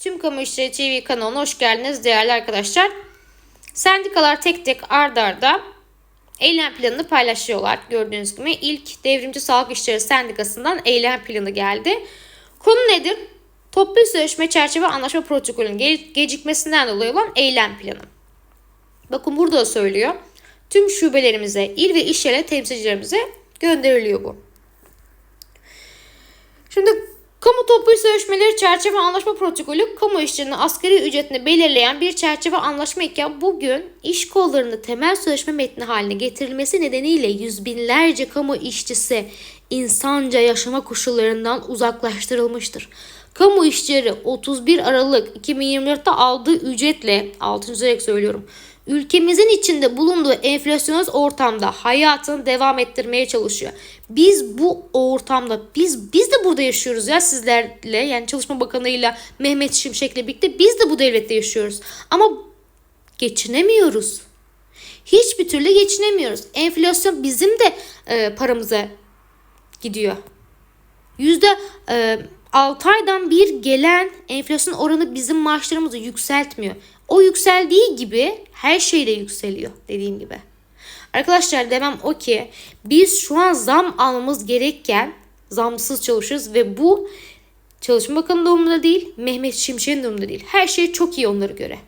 Tüm Kamu İşleri TV kanalına hoş geldiniz değerli arkadaşlar. Sendikalar tek tek ard arda eylem planını paylaşıyorlar. Gördüğünüz gibi ilk Devrimci Sağlık İşleri Sendikası'ndan eylem planı geldi. Konu nedir? Toplu sözleşme çerçeve anlaşma protokolünün ge- gecikmesinden dolayı olan eylem planı. Bakın burada da söylüyor. Tüm şubelerimize, il ve iş yerine temsilcilerimize gönderiliyor bu. Şimdi kamu toplu sözleşmeleri çerçeve anlaşma protokolü kamu işçilerinin asgari ücretini belirleyen bir çerçeve anlaşma iken bugün iş kollarında temel sözleşme metni haline getirilmesi nedeniyle yüz binlerce kamu işçisi insanca yaşama koşullarından uzaklaştırılmıştır. Kamu işçileri 31 Aralık 2024'te aldığı ücretle altın çizerek söylüyorum ülkemizin içinde bulunduğu enflasyonist ortamda hayatını devam ettirmeye çalışıyor. Biz bu ortamda biz biz de burada yaşıyoruz ya sizlerle yani Çalışma Bakanı'yla Mehmet Şimşek'le birlikte biz de bu devlette yaşıyoruz. Ama geçinemiyoruz. Hiçbir türlü geçinemiyoruz. Enflasyon bizim de e, paramıza gidiyor. Yüzde e, 6 aydan bir gelen enflasyon oranı bizim maaşlarımızı yükseltmiyor. O yükseldiği gibi her şey de yükseliyor dediğim gibi. Arkadaşlar demem o ki biz şu an zam almamız gerekken zamsız çalışıyoruz ve bu Çalışma Bakanı da umurunda değil, Mehmet Şimşek'in de umurunda değil. Her şey çok iyi onlara göre.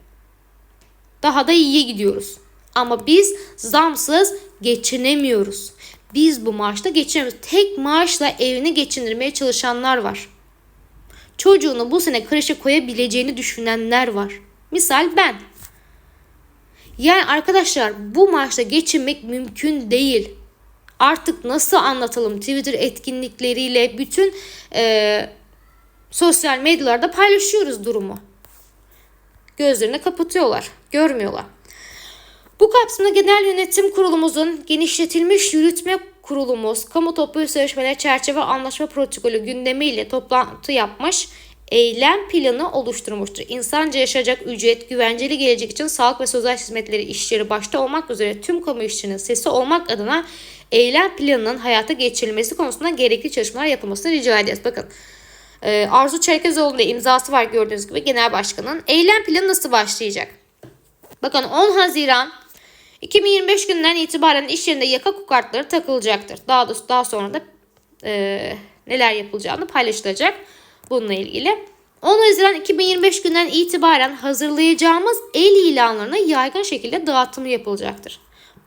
Daha da iyiye gidiyoruz. Ama biz zamsız geçinemiyoruz. Biz bu maaşla geçinemiyoruz. Tek maaşla evini geçindirmeye çalışanlar var. Çocuğunu bu sene kreşe koyabileceğini düşünenler var. Misal ben. Yani arkadaşlar bu maaşla geçinmek mümkün değil. Artık nasıl anlatalım Twitter etkinlikleriyle bütün e, sosyal medyalarda paylaşıyoruz durumu. Gözlerini kapatıyorlar, görmüyorlar. Bu kapsamda Genel Yönetim Kurulumuzun genişletilmiş yürütme kurulumuz kamu toplu sözleşmeler çerçeve anlaşma protokolü gündemiyle toplantı yapmış eylem planı oluşturmuştur. İnsanca yaşayacak ücret, güvenceli gelecek için sağlık ve sosyal hizmetleri işleri başta olmak üzere tüm kamu işçilerinin sesi olmak adına eylem planının hayata geçirilmesi konusunda gerekli çalışmalar yapılmasını rica ederiz. Bakın e, Arzu Çerkezoğlu'nun imzası var gördüğünüz gibi genel başkanın. Eylem planı nasıl başlayacak? Bakın 10 Haziran 2025 günden itibaren iş yerinde yaka kartları takılacaktır. Daha da daha sonra da e, neler yapılacağını paylaşılacak bununla ilgili. 10 Haziran 2025 günden itibaren hazırlayacağımız el ilanlarına yaygın şekilde dağıtımı yapılacaktır.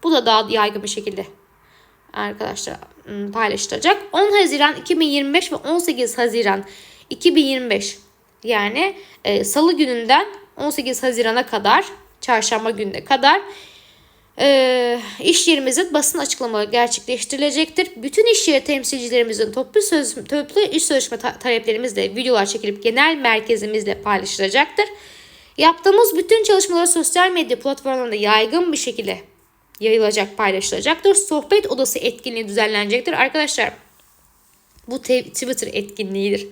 Bu da daha yaygın bir şekilde arkadaşlar ım, paylaşılacak. 10 Haziran 2025 ve 18 Haziran 2025 yani e, salı gününden 18 Haziran'a kadar çarşamba gününe kadar e, iş yerimizin basın açıklamaları gerçekleştirilecektir. Bütün iş yeri temsilcilerimizin toplu, söz, toplu iş sözleşme ta- taleplerimizle videolar çekilip genel merkezimizle paylaşılacaktır. Yaptığımız bütün çalışmaları sosyal medya platformlarında yaygın bir şekilde yayılacak, paylaşılacaktır. Sohbet odası etkinliği düzenlenecektir. Arkadaşlar bu te- Twitter etkinliğidir.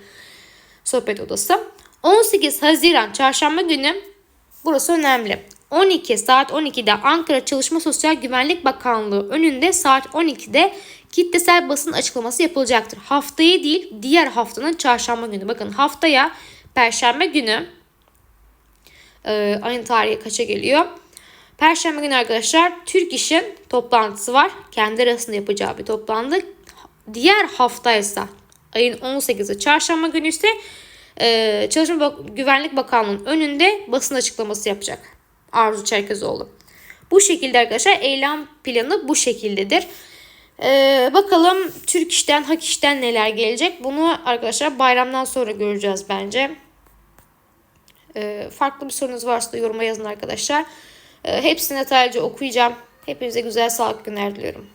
Sohbet odası. 18 Haziran çarşamba günü burası önemli. 12 saat 12'de Ankara Çalışma Sosyal Güvenlik Bakanlığı önünde saat 12'de kitlesel basın açıklaması yapılacaktır. Haftaya değil diğer haftanın çarşamba günü. Bakın haftaya perşembe günü e, ayın tarihi kaça geliyor? Perşembe günü arkadaşlar Türk İş'in toplantısı var. Kendi arasında yapacağı bir toplantı. Diğer haftaysa ayın 18'i çarşamba günü ise e, Çalışma Güvenlik Bakanlığı'nın önünde basın açıklaması yapacak. Arzu Çerkezoğlu. Bu şekilde arkadaşlar eylem planı bu şekildedir. Ee, bakalım Türk işten, Hak işten neler gelecek? Bunu arkadaşlar bayramdan sonra göreceğiz bence. Ee, farklı bir sorunuz varsa da yoruma yazın arkadaşlar. Ee, hepsini detaylıca okuyacağım. Hepinize güzel sağlık günler diliyorum.